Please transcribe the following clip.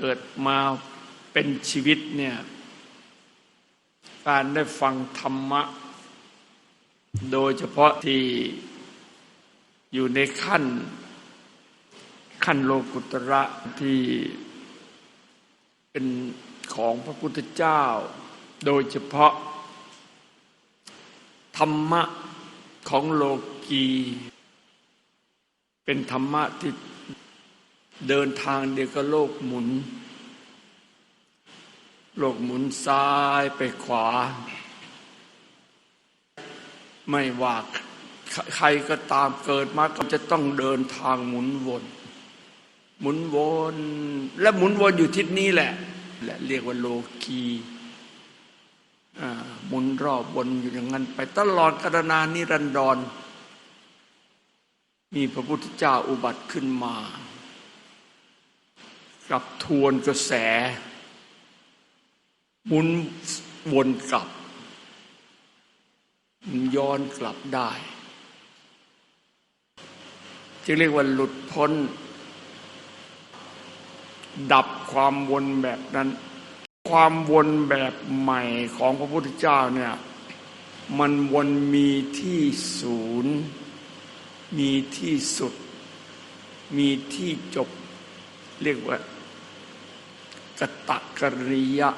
เกิดมาเป็นชีวิตเนี่ยการได้ฟังธรรมะ โดยเฉพาะที่อยู่ในขั้น ขั้นโลกุตระที่เป็นของพระพุทธเจ้า โดยเฉพาะ ธรรมะของโลกี เป็นธรรมะที่ เดินทางเดียวกับโลกหมุน โลกหมุนซ้ายไปขวา ไม่ว่าใครก็ตามเกิดมาก็จะต้องเดินทางหมุนวนหมุนวนและหมุนวนอยู่ทิศนี้แหละ และเรียกว่าโลกีอ่าหมุนรอบวนอยู่อย่างนั้น ไปตลอดกาลนานนิรันดร มีพระพุทธเจ้าอุบัติขึ้นมา กับทวนกระแส หมุนวนกลับ ย้อนกลับได้จึงเรียกว่าหลุดพ้น ดับความวนแบบนั้น ความวนแบบใหม่ของพระพุทธเจ้าเนี่ยมันวนมีที่ศูนย์ มีที่สุด มีที่จบ เรียกว่า กตะกริยะ